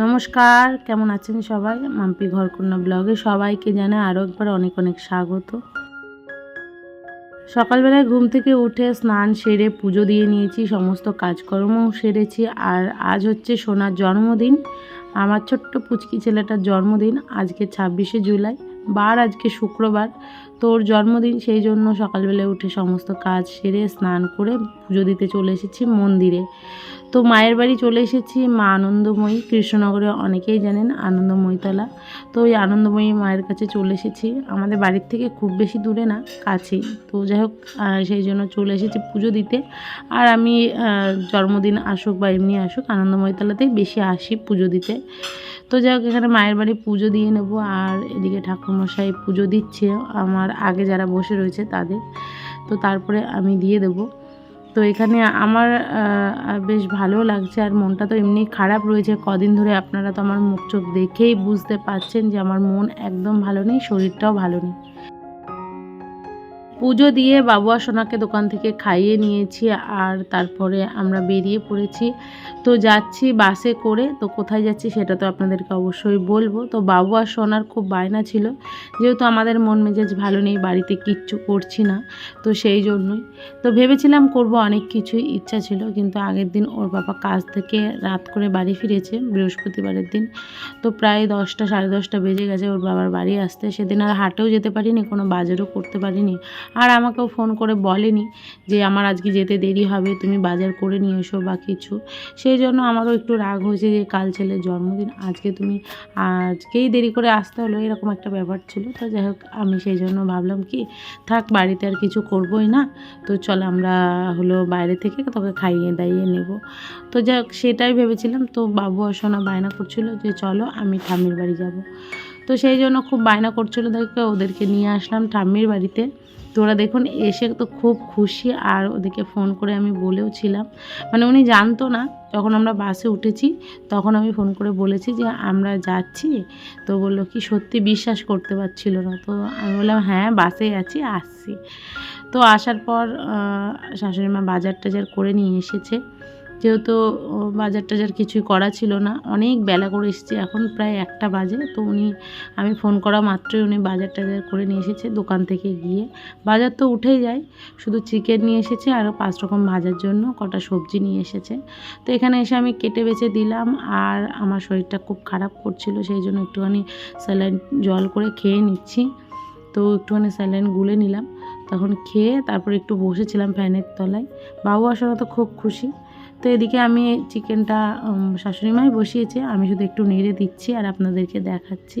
নমস্কার, কেমন আছেন সবাই? মাম্পি ঘরকন্যা ব্লগে সবাইকে জানাই আরও একবার অনেক অনেক স্বাগত। সকালবেলায় ঘুম থেকে উঠে স্নান সেরে পুজো দিয়ে নিয়েছি, সমস্ত কাজকর্মও সেরেছি। আর আজ হচ্ছে সোনার জন্মদিন। আমার ছোট্ট পুচকি ছেলেটার জন্মদিন, আজকে ছাব্বিশে জুলাই। বার আজকে শুক্রবার। তোর জন্মদিন, সেই জন্য সকালবেলায় উঠে সমস্ত কাজ সেরে স্নান করে পুজো দিতে চলে এসেছি মন্দিরে। তো মায়ের বাড়ি চলে এসেছি মা আনন্দময়ী। কৃষ্ণনগরে অনেকেই জানেন আনন্দময়ীতলা। তো ওই আনন্দময়ী মায়ের কাছে চলে এসেছি। আমাদের বাড়ির থেকে খুব বেশি দূরে না, কাছেই। তো যাই হোক সেই জন্য চলে এসেছি পুজো দিতে। আর আমি জন্মদিন আসুক বা এমনি আসুক, আনন্দময়ীতলাতেই বেশি আসি পুজো দিতে। তো যাই হোক, এখানে মায়ের বাড়ি পুজো দিয়ে নেব। আর এদিকে ঠাকুরমশাই পুজো দিচ্ছে আমার আগে যারা বসে রয়েছে তাদের। তো তারপরে আমি দিয়ে দেবো। তো এখানে আমার বেশ ভালো লাগছে আর মনটা তো এমনি খারাপ রয়েছে। কদিন ধরে আপনারা তো আমার মুখ চোখ দেখেই বুঝতে পারছেন যে আমার মন একদম ভালো নেই, শরীরটাও ভালো নেই। পুজো দিয়ে বাবুয়া সোনাকে দোকান থেকে খাইয়ে নিয়েছি আর তারপরে আমরা বেরিয়ে পড়েছি। তো যাচ্ছি বাসে করে, তো কোথায় যাচ্ছি সেটা তো আপনাদেরকে অবশ্যই বলব। তো বাবু আর সোনার খুব বায়না ছিল, যেহেতু আমাদের মন মেজাজ ভালো নেই, বাড়িতে কিচ্ছু করছি না, তো সেই জন্যই। তো ভেবেছিলাম করব অনেক কিছুই, ইচ্ছা ছিল, কিন্তু আগের দিন ওর বাবা কাজ থেকে রাত করে বাড়ি ফিরেছে, বৃহস্পতিবারের দিন। তো প্রায় দশটা, সাড়ে দশটা বেজে গেছে ওর বাবার বাড়ি আসতে। সেদিন আর হাটেও যেতে পারিনি, কোনো বাজারও করতে পারিনি। আর আমাকেও ফোন করে বলেনি যে, আমার আজকে যেতে দেরি হবে, তুমি বাজার করে নিয়ে এসো বা কিছু। সেই জন্য আমারও একটু রাগ হয়েছে যে কাল ছেলের জন্মদিন, আজকে তুমি, আজকেই দেরি করে আসতে হলো, এরকম একটা ব্যাপার ছিল। তো যাই হোক, আমি সেই জন্য ভাবলাম কি, থাক, বাড়িতে আর কিছু করবোই না। তো চল আমরা হলো বাইরে থেকে তোকে খাইয়ে দাইয়ে নেব। তো যাই হোক, সেটাই ভেবেছিলাম। তো বাবু আর সোনা বায়না করছিল যে চলো, আমি ঠাম্মির বাড়ি যাব। তো সেই জন্য খুব বায়না করছিল, দেখে, ওদেরকে নিয়ে আসলাম ঠাম্মির বাড়িতে। তো ওরা দেখুন, এসে তো খুব খুশি, আর ওদেরকে ফোন করে আমি বলেও ছিলাম। মানে উনি জানতো না যখন আমরা বাসে উঠেছি, তখন আমি ফোন করে বলেছি যে, আমরা যাচ্ছি। তো বলল, কি সত্যি বিশ্বাস করতে পারছিল না? তো আমি বললাম হ্যাঁ বাসে আছি, আসছি। তো আসার পর শাশুড়ি মা বাজার টাজার করে নিয়ে এসেছে। যেহেতু বাজার টাজার কিছুই করা ছিল না। অনেক বেলা করে এসেছে, এখন প্রায় একটা বাজে। তো উনি, আমি ফোন করা মাত্রই উনি বাজার টাজার করে নিয়ে এসেছে দোকান থেকে গিয়ে। বাজার তো উঠেই যায়, শুধু চিকেন নিয়ে এসেছে আরও পাঁচ রকম ভাজার জন্য কটা সবজি নিয়ে এসেছে। তো এখানে এসে আমি কেটে বেছে দিলাম আর আমার শরীরটা খুব খারাপ করছিল, সেই জন্য একটুখানি স্যালাইন জল করে খেয়ে নিচ্ছি। তো একটুখানি স্যালাইন গুলে নিলাম। তখন খেয়ে তারপর একটু বসেছিলাম ফ্যানের তলায়। বাবু আসার তো খুব খুশি। তো এদিকে আমি চিকেনটা শাশুড়ি মাই বসিয়েছে, আমি শুধু একটু নেড়ে দিচ্ছি আর আপনাদেরকে দেখাচ্ছি।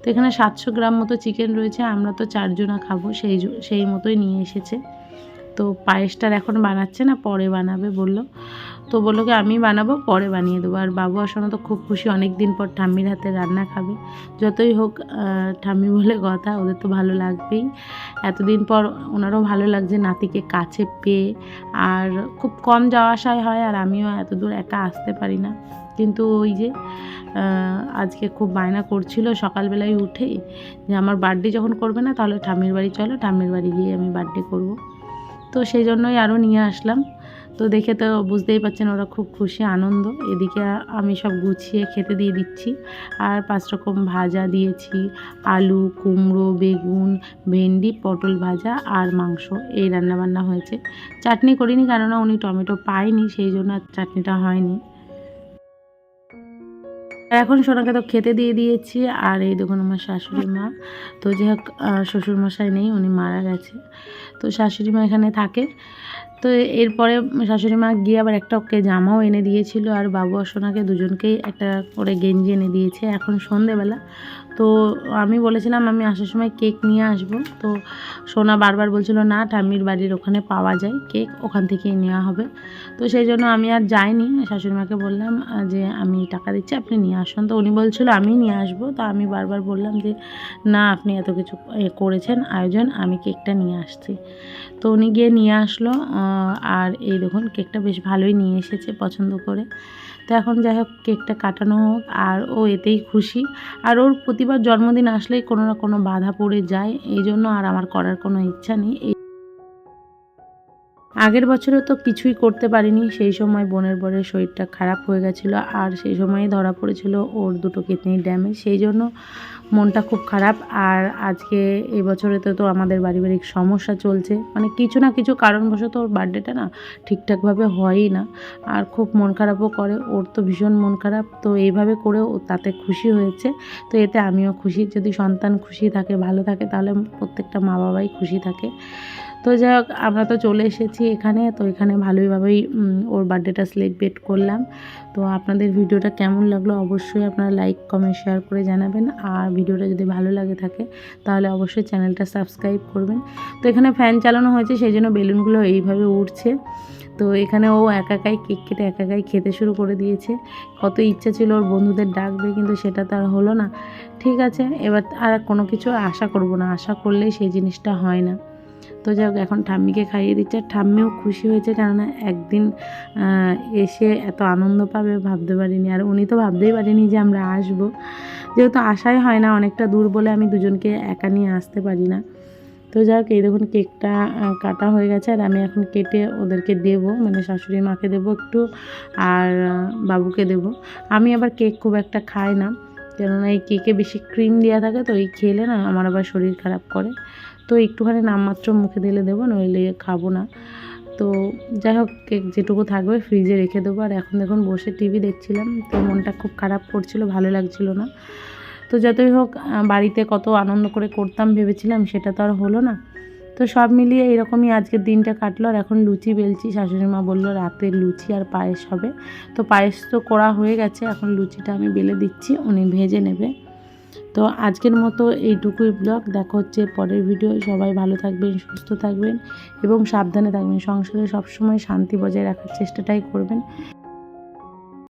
তো এখানে সাতশো গ্রাম মতো চিকেন রয়েছে, আমরা তো চারজনা খাব, সেই সেই মতোই নিয়ে এসেছে। তো পায়েসটার এখন বানাচ্ছে না, পরে বানাবে বলল। তো বলল কি আমি বানাবো, পরে বানিয়ে দেবো। আর বাবু আসানো তো খুব খুশি অনেক দিন পর ঠাম্মির হাতে রান্না খাবে। যতই হোক ঠাম্মি বলে কথা, ওদের তো ভালো লাগবেই। এতদিন পর ওনারও ভালো লাগছে নাতিকে কাছে পেয়ে। আর খুব কম যাওয়া আসায় হয়, আর আমিও এত দূর একা আসতে পারি না। কিন্তু ওই যে আজকে খুব বায়না করছিল সকালবেলায় উঠে যে, আমার বার্থডে যখন করবে না, তাহলে ঠাম্মির বাড়ি চলো, ঠাম্মির বাড়ি গিয়ে আমি বার্থডে করব। তো সেই জন্যই আরও নিয়ে আসলাম। তো দেখে তো বুঝতেই পারছেন ওরা খুব খুশি, আনন্দ। এদিকে আমি সব গুছিয়ে খেতে দিয়ে দিচ্ছি। আর পাঁচ রকম ভাজা দিয়েছি। আলু, কুমড়ো, বেগুন, ভেন্ডি, পটল ভাজা আর মাংস। এই রান্নাবান্না হয়েছে। চাটনি করিনি কেননা উনি টমেটো পায়নি, সেই জন্য চাটনিটা হয়নি। এখন সোনাকে তো খেতে দিয়ে দিয়েছি। আর এই দেখুন আমার শাশুড়ি মা। তো যাই হোক শ্বশুরমশাই নেই, উনি মারা গেছে। তো শাশুড়ি মা এখানে থাকে। তো এরপরে শাশুড়ি মা গিয়ে আবার একটা ওকে জামাও এনে দিয়েছিল আর বাবু আর সোনাকে দুজনকেই একটা করে গেঞ্জি এনে দিয়েছে। এখন সন্ধেবেলা। তো আমি বলেছিলাম, আমি আসার সময় কেক নিয়ে আসব। তো সোনা বারবার বলছিল, না, ঠাম্মির বাড়ির ওখানে পাওয়া যায়। কেক ওখান থেকেই নেওয়া হবে। তো সেই জন্য আমি আর যাইনি। শাশুড়িমাকে বললাম যে আমি টাকা দিচ্ছি, আপনি নিয়ে আসুন। তো উনি বলছিল, আমি নিয়ে আসব। তো আমি বারবার বললাম যে, না, আপনি এত কিছু করেছেন, আয়োজন, আমি কেকটা নিয়ে আসছি। তো উনি গিয়ে নিয়ে আসলো। আর এই দেখুন, কেকটা বেশ ভালোই নিয়ে এসেছে পছন্দ করে। তো এখন যাই হোক, কেকটা কাটানো হোক, আর ও এতেই খুশি। আর ওর প্রতিবার জন্মদিন আসলেই কোনো না কোনো বাধা পড়ে যায়, এই জন্য আর আমার করার কোনো ইচ্ছা নেই। আগের বছরে তো কিছুই করতে পারিনি। সেই সময় বোনের বরের শরীরটা খারাপ হয়ে গেছিল আর সেই সময়ই ধরা পড়েছিল ওর দুটো কিডনির ড্যামেজ। সেই জন্য মনটা খুব খারাপ আর আজকে এই বছরে তো তো আমাদের পারিবারিক সমস্যা চলছে। মানে কিছু না কিছু কারণবশত ওর বার্থডেটা না ঠিকঠাকভাবে হয়ই না আর খুব মন খারাপও করে। ওর তো ভীষণ মন খারাপ। তো এইভাবে করে ও তাতে খুশি হয়েছে। তো এতে আমিও খুশি। যদি সন্তান খুশি থাকে, ভালো থাকে, তাহলে প্রত্যেকটা মা বাবাই খুশি থাকে। তো যাই হোক আমরা তো চলে এসেছি এখানে। তো এখানে ভালোইভাবেই ওর বার্থডেটা সেলিব্রেট করলাম। তো আপনাদের ভিডিওটা কেমন লাগল অবশ্যই আপনারা লাইক কমেন্ট শেয়ার করে জানাবেন। আর ভিডিওটা যদি ভালো লাগে থাকে, তাহলে অবশ্যই চ্যানেলটা সাবস্ক্রাইব করবেন। তো এখানে ফ্যান চালানো হয়েছে সেই জন্য বেলুনগুলো এইভাবে উঠছে তো এখানে ও একা একাই কেক কেটে একা একাই খেতে শুরু করে দিয়েছে। কত ইচ্ছা ছিল ওর বন্ধুদের ডাকবে, কিন্তু সেটা তো আর হলো না। ঠিক আছে, এবার আর কোনো কিছু আশা করব না। আশা করলেই সেই জিনিসটা হয় না। তো যাই হোক, এখন ঠাম্মিকে খাইয়ে দিচ্ছে। ঠাম্মিও খুশি হয়েছে কেননা একদিন এসে এত আনন্দ পাবে ভাবতে পারিনি। আর উনি তো ভাবতেই পারিনি যে আমরা আসব। যেহেতু আশাই হয় না অনেকটা দূর বলে আমি দুজনকে একা নিয়ে আসতে পারি না। তো যাই হোক, এই দেখুন কেকটা কাটা হয়ে গেছে আর আমি এখন কেটে ওদেরকে দেব। মানে শাশুড়ি মাকে দেবো একটু আর বাবুকে দেব। আমি আবার কেক খুব একটা খাই না। কেননা এই কেকে বেশি ক্রিম দেওয়া থাকে তো, এই খেলে না আমার আবার শরীর খারাপ করে। তো একটুখানি নামমাত্র মুখে দিলে দেবো, নইলে খাব না। তো যাই হোক, কেক যেটুকু থাকবে ফ্রিজে রেখে দেবো। আর এখন দেখুন বসে টিভি দেখছিলাম, তো মনটা খুব খারাপ করছিল, ভালো লাগছিল না। তো যতই হোক বাড়িতে কত আনন্দ করে করতাম ভেবেছিলাম, সেটা তো আর হলো না। তো সব মিলিয়ে এরকমই আজকের দিনটা কাটলো। আর এখন লুচি বেলছি, শাশুড়ি মা বলল রাতে লুচি আর পায়েস হবে। তো পায়েস তো করা হয়ে গেছে, এখন লুচিটা আমি বেলে দিচ্ছি, উনি ভেজে নেবে। তো আজকের মতো এইটুকুই ব্লগ। দেখা হচ্ছে পরের ভিডিও সবাই ভালো থাকবেন, সুস্থ থাকবেন এবং সাবধানে থাকবেন। সংসারে সবসময় শান্তি বজায় রাখার চেষ্টাটাই করবেন।